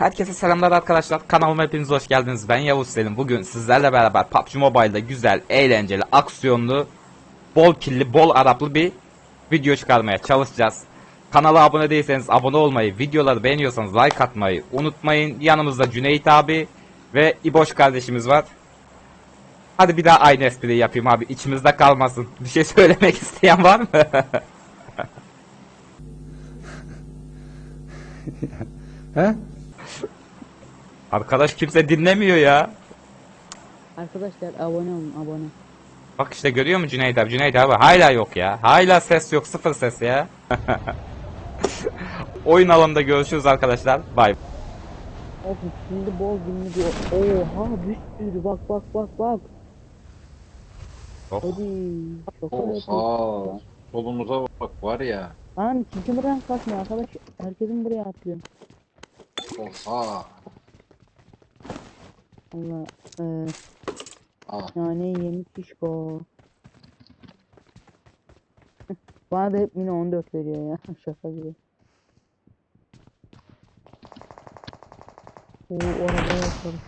Herkese selamlar arkadaşlar. Kanalıma hepiniz hoş geldiniz. Ben Yavuz Selim. Bugün sizlerle beraber PUBG Mobile'da güzel, eğlenceli, aksiyonlu, bol killi, bol Araplı bir video çıkarmaya çalışacağız. Kanala abone değilseniz abone olmayı, videoları beğeniyorsanız like atmayı unutmayın. Yanımızda Cüneyt abi ve İboş kardeşimiz var. Hadi bir daha aynı espriyi yapayım abi. İçimizde kalmasın. Bir şey söylemek isteyen var mı? He? Arkadaş kimse dinlemiyor ya. Arkadaşlar abone olun abone. Bak işte görüyor musun Cüneyt abi? Cüneyt abi hala yok ya. Hala ses yok. Sıfır ses ya. Oyun alanında görüşürüz arkadaşlar. Bay. Of şimdi bol günlü bir oha bir sürü bak bak bak bak. Oh. Hadi. Yapıyorsun. Oha. Solumuza bak var ya. Lan kimse buradan kaçmıyor arkadaş. Herkesin buraya atlıyor. Oha. Eee Ah. yani yemiş pişko. Bana da hep yine 14 veriyor ya. Şaka gibi. Oo orada yapıyoruz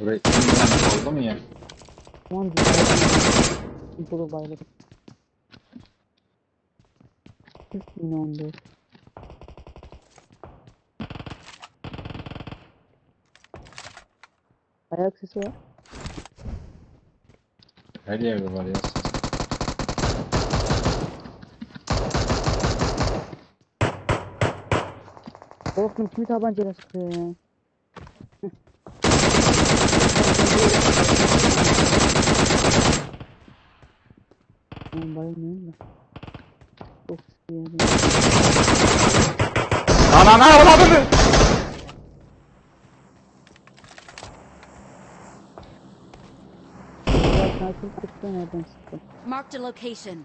Burayı indirmen oldu mu ya? Aman güzel. Bunu bayılırım. Hep yine 14. Ayak sesi var. Her yerde var ya. Korktum kimi tabancayla sıkıyor ya. Ben bayılmıyorum da. Çok sıkıyor. Anana avladını. Katil sıktı nereden sıktı? Marked a location.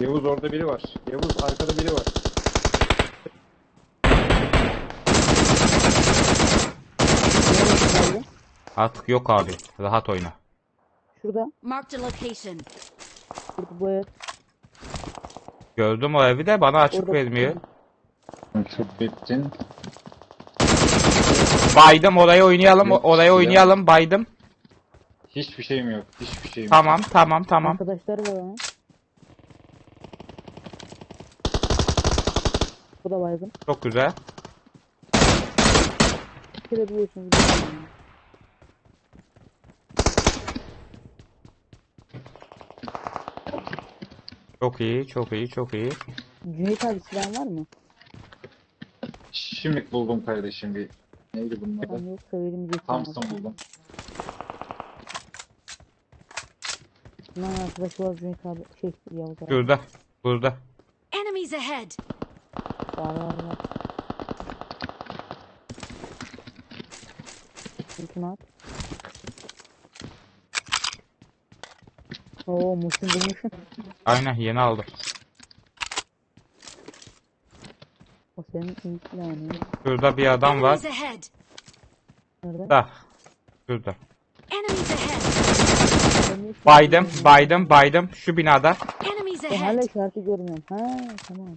Yavuz orada biri var. Yavuz arkada biri var. Artık yok abi. Rahat oyna. Şurada. Marked a location. Burada bu ev. Gördüm o evi de bana açık Orada vermiyor. Çok bittin. Baydım oraya oynayalım. Yok, Oraya oynayalım. Baydım. Hiçbir şeyim yok. Hiçbir şeyim yok. Tamam tamam tamam. Arkadaşlar var. Bu da baygın. Çok güzel. Görebiliyorsunuz. Çok iyi çok iyi çok iyi. Cüneyt abi silahın var mı? Şimdi buldum kardeşim bir. Neydi bunun adı? Ben yoksa diyeceğim. Thompson buldum. Lan arkadaş var Cüneyt abi. Şey Yavuz abi. Şurada. Burada. Enemies ahead. Var var var. Ultim at. Oo Muhsin bulmuşsun. Aynen yeni aldım. Senin ilk. Şurada bir adam var. Enemies ahead. Nerede? Da. Şurada. Enemies ahead. Ben niye şu- Baydım baydım baydım. Şu binada. Enemies E, hala işareti görmüyorum. Ha tamam.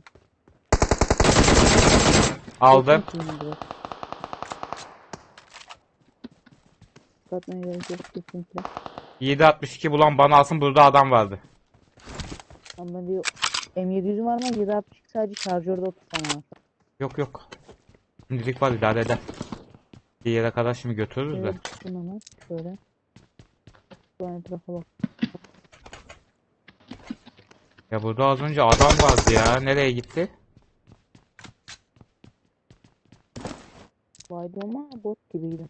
Aldım. Kesin direkt. Katmaya gerek yok kesinlikle. 762 bulan bana alsın burada adam vardı. Ama ben diyor M700'üm var ama 762 sadece şarjörde 30 tane var. Yok yok. Şimdilik var idare eder. Bir yere kadar şimdi götürürüz de. Hemen. Şöyle. An etrafa bak. Ya burada az önce adam vardı ya. Nereye gitti? Vaydı ama bot gibiydi.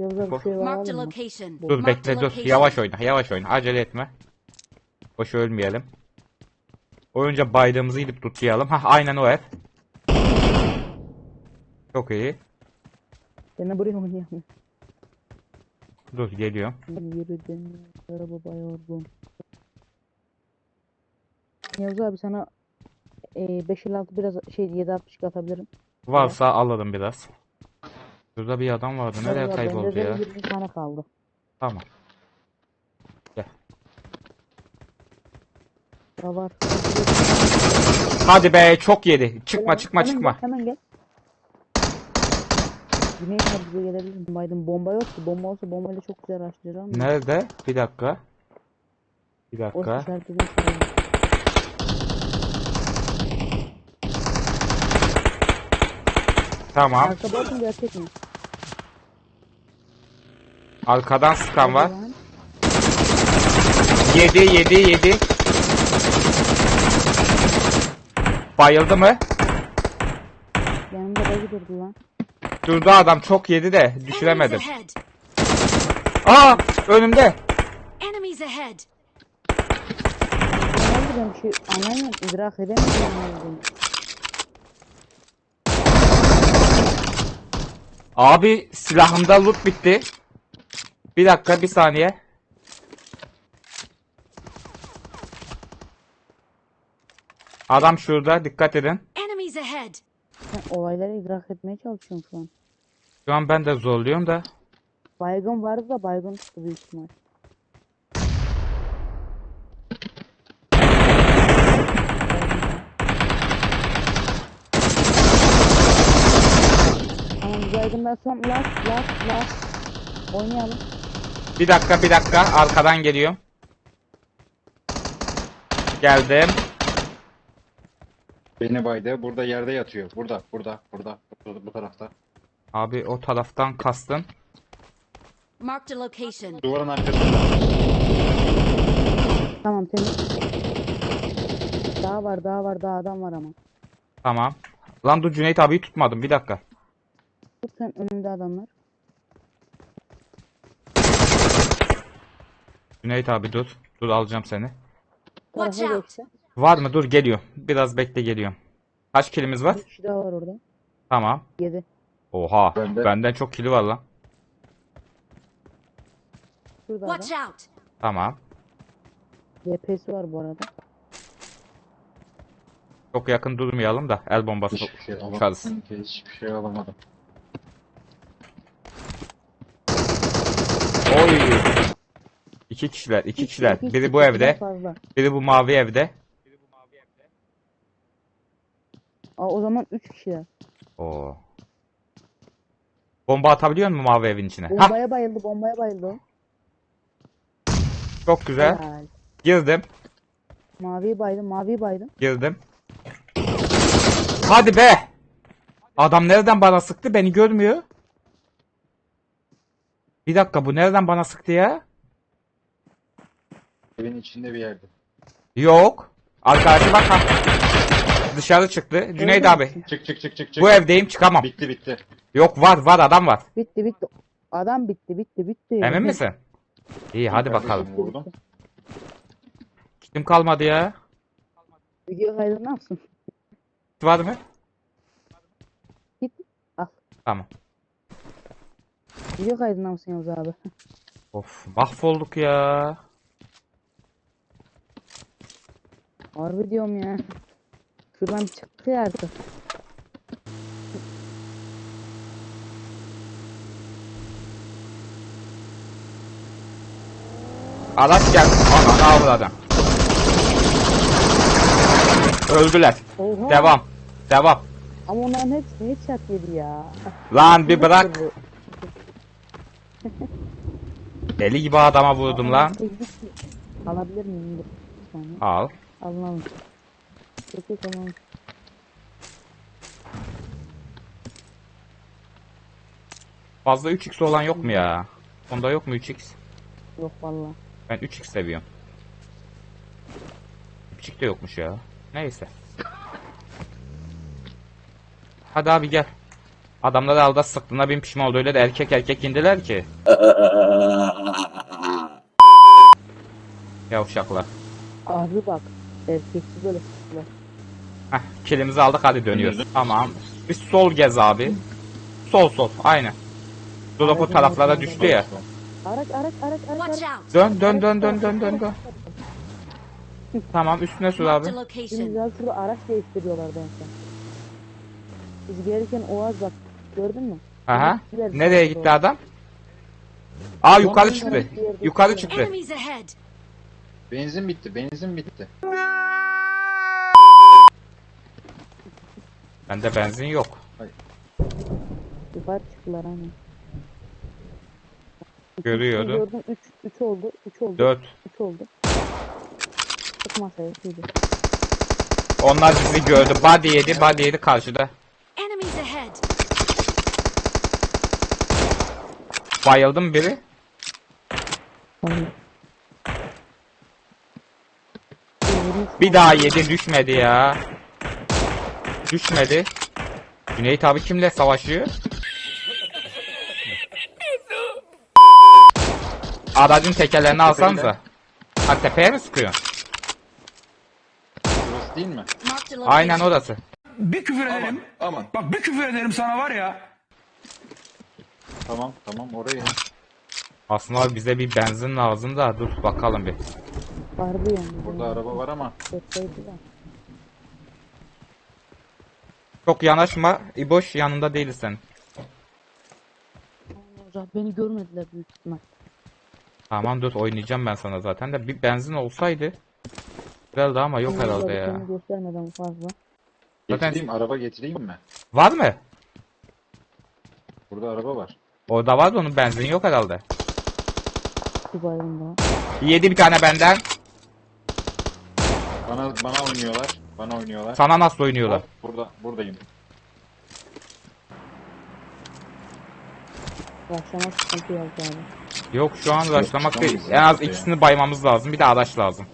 Abi Bot. şey var mı? location. Dur bekle dur. location. Yavaş oyna. Yavaş oyna. Acele etme. Boş ölmeyelim. Oyunca baydığımızı gidip tutlayalım. Hah aynen o ev. Çok iyi. De buraya oynayamıyorum. Dur geliyorum. Yürüdüm. Araba bayağı yorgun. Yavuz abi sana e, 556 biraz şey 762 atabilirim. Varsa alırım biraz. Şurada bir adam vardı. Nereye kayboldu ya? 20 tane kaldı. Tamam. Ya var. Hadi be çok yedi. Çıkma çıkma Hemen çıkma. Gel, hemen gel. Güney bize gelebilir. Biden bomba yok ki. Bomba olsa bombayla çok güzel araştırır ama. Nerede? Bir dakika. Bir dakika. işaretlediğim şey. Tamam. Arka bakın gerçek mi? Arkadan sıkan var. Lan. Yedi yedi yedi. Bayıldı mı? Yanımda bagi durdu lan. Durdu adam çok yedi de düşüremedim. Aa önümde. Enemies ahead. Ben şey anlayamıyorum. İdrak edemiyorum. Abi silahımda loot bitti. Bir dakika bir saniye. Adam şurada dikkat edin. Enemies ahead. Ben olayları idrak etmeye çalışıyorum şu an. Şu an ben de zorluyorum da. Baygın vardı da baygın tuttu büyük ihtimal. Tamam bu baygından son last last last. Oynayalım. Bir dakika bir dakika arkadan geliyorum. Geldim. Beni baydı. Burada yerde yatıyor. Burada, burada, burada, burada bu tarafta. Abi o taraftan kastın. Marked a location. Duvarın arkasında. Tamam temiz. Daha var daha var daha adam var ama. Tamam. Lan dur Cüneyt abiyi tutmadım bir dakika. Dur sen önümde adamlar. Cüneyt abi dur. Dur alacağım seni. Watch Tarafa out. geçse. Var mı? Dur geliyor. Biraz bekle geliyorum. Kaç kilimiz var? Bir kişi daha var orada. Tamam. 7. Oha. Bende. Benden çok kili var lan. Şurada Watch adam. out. Tamam. DP'si var bu arada. Çok yakın durmayalım da el bombası Hiçbir şey uçarız. alamadım. Hiçbir şey alamadım. Oy. İki kişiler, iki kişiler. Biri bu evde, Fazla. biri bu mavi evde. Aa, o zaman 3 kişiler. Oo. Bomba atabiliyor musun mavi evin içine? Ha, Bombaya bayıldı, bombaya bayıldı çok güzel. Helal. Girdim, Maviyi baydım, maviyi baydım. girdim. Hadi be. Adam nereden bana sıktı? Beni görmüyor. Bir dakika bu nereden bana sıktı ya? Evin içinde bir yerde. Yok. Arkadaşı bak ha. Dışarı çıktı. Cüneyt Öyle abi. Çık çık çık çık çık. Bu evdeyim çıkamam. Bitti bitti. Yok var var adam var. Bitti bitti. Adam bitti bitti bitti. Emin misin? İyi hadi Kardeşim, bakalım. Vurdum. Kim kalmadı ya? Video kaydı ne yapsın? Var mı? Git. Al. Tamam. Video kaydı ne yapsın Yavuz abi? Of mahvolduk ya. Harbi diyorum ya. Şuradan çıktı ya artık. Araç geldi. Ananı avradım. Öldüler. Oha. Devam. Devam. Ama onların hepsi headshot yedi ya. Lan bir bırak. Deli gibi adama vurdum lan. Alabilir miyim? Al. Alın Peki tamam. Fazla 3x olan yok mu ya? Onda yok mu 3x? Yok valla. Ben 3x seviyorum. Küçük de yokmuş ya. Neyse. Hadi abi gel. Adamları alda sıktığına bin pişman oldu. Öyle de erkek erkek indiler ki. Yavşaklar. Abi bak. Erkeksiz böyle sıktılar. Heh, kilimizi aldık hadi dönüyoruz. Tamam. Bir sol gez abi. Sol sol. Aynen. Drop o taraflara düştü ya. Araç araç araç araç Watch araç. out. Dön dön dön dön dön dön dön. Tamam üstüne sür abi. Şimdi location. ya şurada araç değiştiriyorlardı en son. Biz gelirken Oğaz bak. Gördün mü? Aha. Nereye gitti doğru. adam? Aa yukarı çıktı. Yukarı çıktı. Enemies ahead. Benzin bitti, benzin bitti. Bende benzin yok. Yukarı çıktılar hani. Görüyorum. Gördüm 3 3 oldu. 3 oldu. 4. 3 oldu. Tık masaya şeydi. Onlar bizi gördü. Body yedi, body yedi karşıda. Enemies ahead! Bayıldım biri. Hayır. Bir daha yedi düşmedi ya. Düşmedi. Cüneyt abi kimle savaşıyor? Aracın tekerlerini alsanıza. Ha tepeye mi sıkıyorsun? Burası değil mi? Aynen orası. Bir küfür ederim. Aman. Bak bir küfür ederim sana var ya. Tamam, tamam orayı. Aslında bize bir benzin lazım da dur bakalım bir. Vardı yani. Burada araba var ama. De. Çok yanaşma. İboş yanında değiliz sen. Allah hocam beni görmediler büyük ihtimal. Tamam dur oynayacağım ben sana zaten de bir benzin olsaydı. Güzeldi ama yok Onlar herhalde ya. Seni göstermeden fazla. Zaten- Getireyim, araba getireyim mi? Var mı? Burada araba var. Orada var da onun benzin yok herhalde. Bir bayram daha. Yedi bir tane benden. Bana bana oynuyorlar. Bana oynuyorlar. Sana nasıl oynuyorlar? Hop, burada, buradayım. Başlama sıkıntı yok abi. Yok şu an başlamak değil. En az ikisini baymamız lazım. Bir de araç lazım.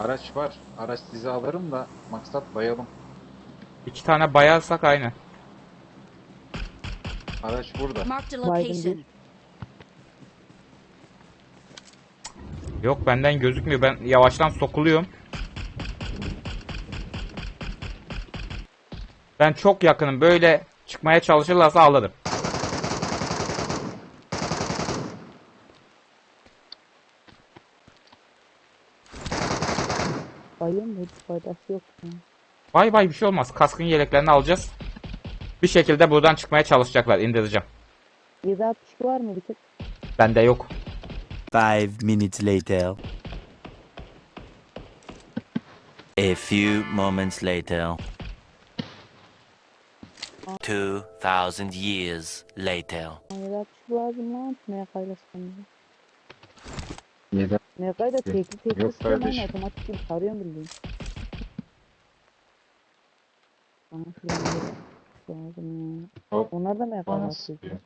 Araç var. Araç sizi alırım da maksat bayalım. İki tane bayarsak aynı. Araç burada. Marked a Baygın location. Yok benden gözükmüyor. Ben yavaştan sokuluyorum. Ben çok yakınım. Böyle çıkmaya çalışırlarsa alırım. Bayım? Hiç faydası yok. Bay bay bir şey olmaz. Kaskın yeleklerini alacağız. Bir şekilde buradan çıkmaya çalışacaklar. indireceğim. 762 var mı bir tek? Bende yok. Five minutes later. A few moments later. Two thousand years later. 762 lazım lan. MK ile sıkıntı. Yedi. MK da tekli tekli Yok sıkıyorum kardeş. ama otomatik gibi sarıyorum bildiğin. Bana şuradan bir lazım ya. Hop. Onlar da MK Bana var. sıkıyor.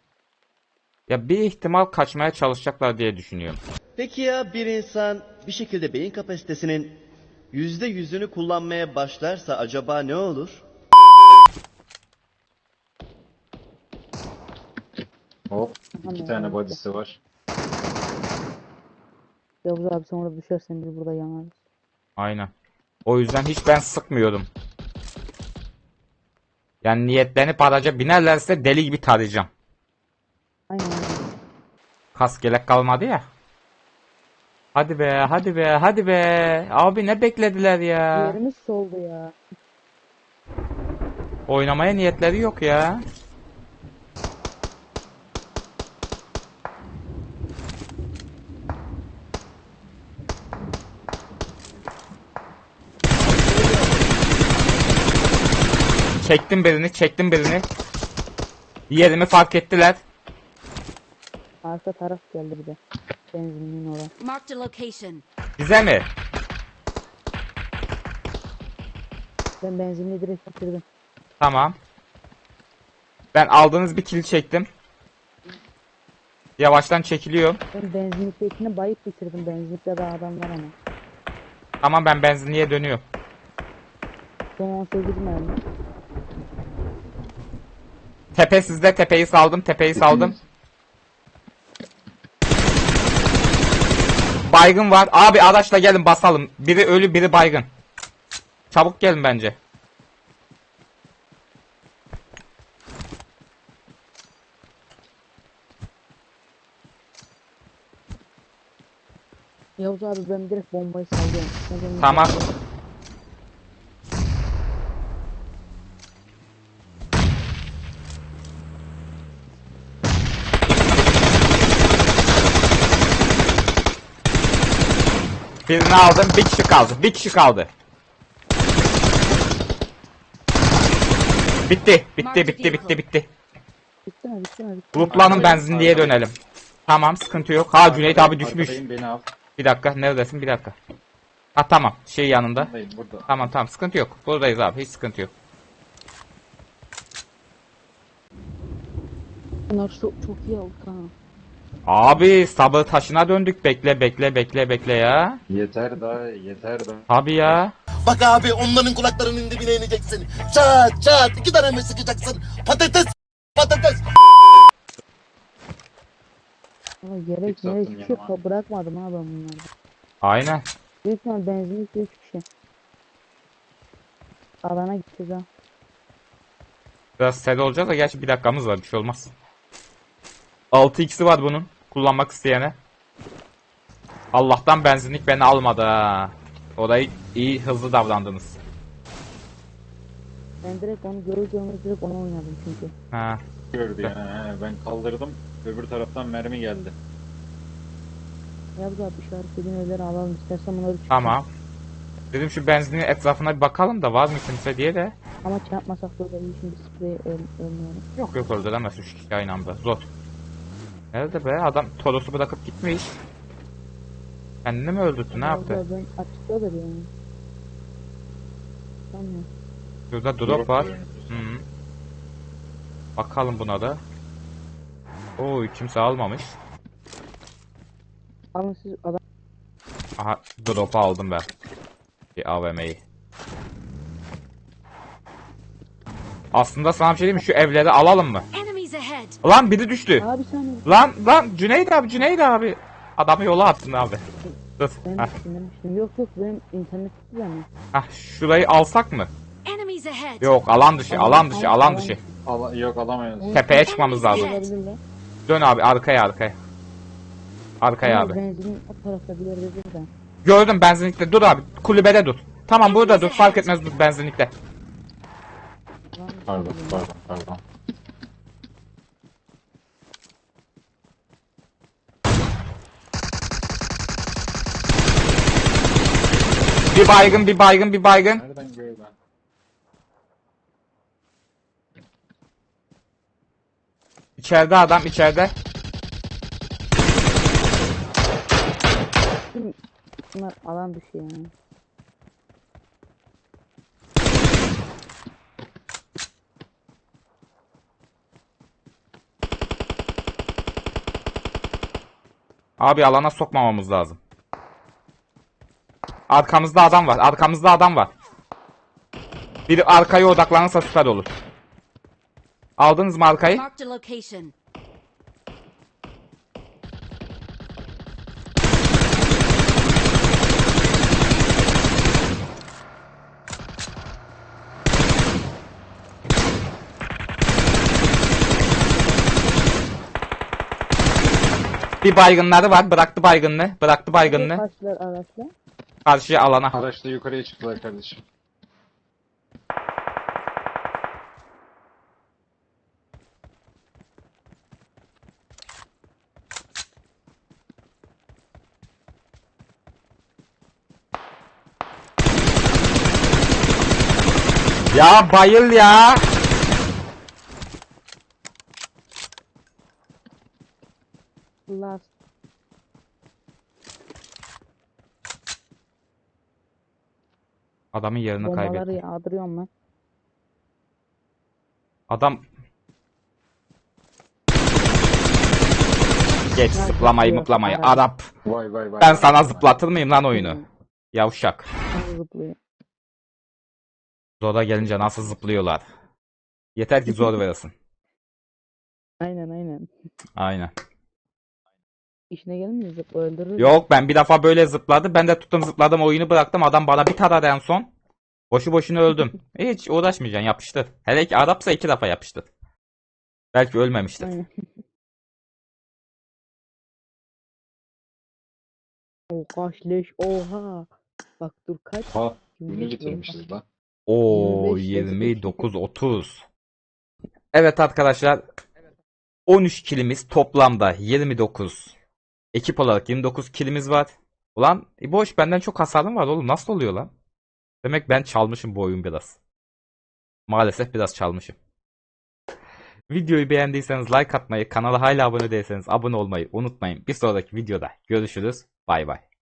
Ya bir ihtimal kaçmaya çalışacaklar diye düşünüyorum. Peki ya bir insan bir şekilde beyin kapasitesinin yüzde yüzünü kullanmaya başlarsa acaba ne olur? Hop. İki tane body'si var. Yavuz abi sen orada düşersen biz burada yanarız. Aynen. O yüzden hiç ben sıkmıyordum. Yani niyetlenip araca binerlerse deli gibi tarayacağım. Kask yelek kalmadı ya. Hadi be, hadi be, hadi be. Abi ne beklediler ya? Yerimiz soldu ya. Oynamaya niyetleri yok ya. Çektim birini, çektim birini. Yerimi fark ettiler. Arka taraf geldi bir de. Benzinliğin oraya. Marked a location. Bize mi? Ben benzinliği direkt bitirdim. Tamam. Ben aldığınız bir kill çektim. Yavaştan çekiliyorum. Ben benzinliktekini bayıp bitirdim. Benzinlikte daha adam var ama. Tamam ben benzinliğe dönüyorum. Son 18 mermi. Tepe sizde, tepeyi saldım, tepeyi saldım. Baygın var. Abi araçla gelin basalım. Biri ölü, biri baygın. Çabuk gelin bence. Yavuz abi ben direkt bombayı sallıyorum. Tamam. Birini aldım. Bir kişi kaldı. Bir kişi kaldı. Bitti. Bitti bitti bitti bitti. Bitti mi bitti mi bitti mi? Lootlanın benzinliğe dönelim. Tamam sıkıntı yok. Ha Cüneyt abi düşmüş. Arkadayım, beni al. Bir dakika neredesin bir dakika. Ha tamam şey yanında. Buradayım burada. Tamam tamam sıkıntı yok. Buradayız abi hiç sıkıntı yok. Bunlar çok, çok iyi oldu. Abi sabır taşına döndük. Bekle bekle bekle bekle ya. Yeter daha yeter daha. Abi ya. Bak abi onların kulaklarının dibine ineceksin. Çat çat iki tane mi sıkacaksın? Patates patates. Ama gerek Hiç ne sattım hiçbir şey bırakmadım ha ben bunlarda. Aynen. İhtimal benzinlik 3 kişi. Alana gideceğiz ha. Biraz seri olacağız da gerçi bir dakikamız var bir şey olmaz. 6x'i var bunun. Kullanmak isteyene. Allah'tan benzinlik beni almadı ha. Orayı iyi hızlı davrandınız. Ben direkt onu görmez direkt onu oynadım çünkü. Ha. Gördü yani. he, ben kaldırdım. Öbür taraftan mermi geldi. Yavuz abi işaretlediğin evleri alalım istersen bunları çıkar. Tamam. Dedim şu benzinin etrafına bir bakalım da var mı kimse diye de. Ama çarpmasak da iyi şimdi sprey öl ölmeyelim. Yok yok öldüremez üç kişi aynı anda. Zor. Nerede be? Adam Toros'u bırakıp gitmiş. Kendini mi öldürttü? Ne yaptı? Ben açıktadır yani. Sanmıyorum. Şurada drop var. Hı -hı. Bakalım buna da. Oo kimse almamış. Alın siz adam Aha drop'u aldım ben. Bir AVM'yi. Aslında sana bir şey diyeyim mi? Şu evleri alalım mı? Lan biri düştü. Abi sen Lan lan Cüneyt abi Cüneyt abi. Adamı yola attın abi. Dur. ben Hah, sinirmiştim. Yok yok benim internet gitti yani. hah, şurayı alsak mı? Enemies ahead! Yok alan dışı alan dışı alan dışı. Ala, yok alamayız. Tepeye çıkmamız lazım. Olabilirler. Dön abi arkaya arkaya. Arkaya Ama abi. Benzinin o tarafta bir yerdedir de. Gördüm benzinlikte dur abi. Kulübede dur. Tamam burada dur fark etmez dur benzinlikte. Pardon pardon pardon. Bir baygın bir baygın bir baygın. Nereden? İçeride adam içeride. Bunlar alan dışı yani. Abi alana sokmamamız lazım. Arkamızda adam var. Arkamızda adam var. Biri arkaya odaklanırsa süper olur. Aldınız mı arkayı? Marked a location. Bir baygınları var. Bıraktı baygınını. Bıraktı baygınını. Karşılar araçla. Karşıya alana. Araçla yukarıya çıktılar kardeşim. Ya bayıl ya. Last. Adamın yerini Bombaları kaybetti. yağdırıyorum ben. Adam Geç zıplamayı mıplamayı Arap. Vay vay vay. Ben sana zıplatır mıyım lan oyunu? Yavşak. Zıplıyor? Zora gelince nasıl zıplıyorlar. Yeter ki zor verilsin. Aynen aynen. Aynen. İşine gelmiyor zıpla öldürür. Yok ben bir defa böyle zıpladı. Ben de tuttum zıpladım oyunu bıraktım. Adam bana bir taradı en son. Boşu boşuna öldüm. Hiç uğraşmayacaksın yapıştır. Hele ki Arapsa iki defa yapıştır. Belki ölmemiştir. Aynen. O kaç leş oha. Bak dur kaç. Ha, bunu bitirmişiz lan. Oo 25, 29 30. Evet arkadaşlar. 13 kilimiz toplamda 29. Ekip olarak 29 kilimiz var. Ulan İboş benden çok hasarım var oğlum. Nasıl oluyor lan? Demek ben çalmışım bu oyun biraz. Maalesef biraz çalmışım. Videoyu beğendiyseniz like atmayı, kanala hala abone değilseniz abone olmayı unutmayın. Bir sonraki videoda görüşürüz. Bay bay.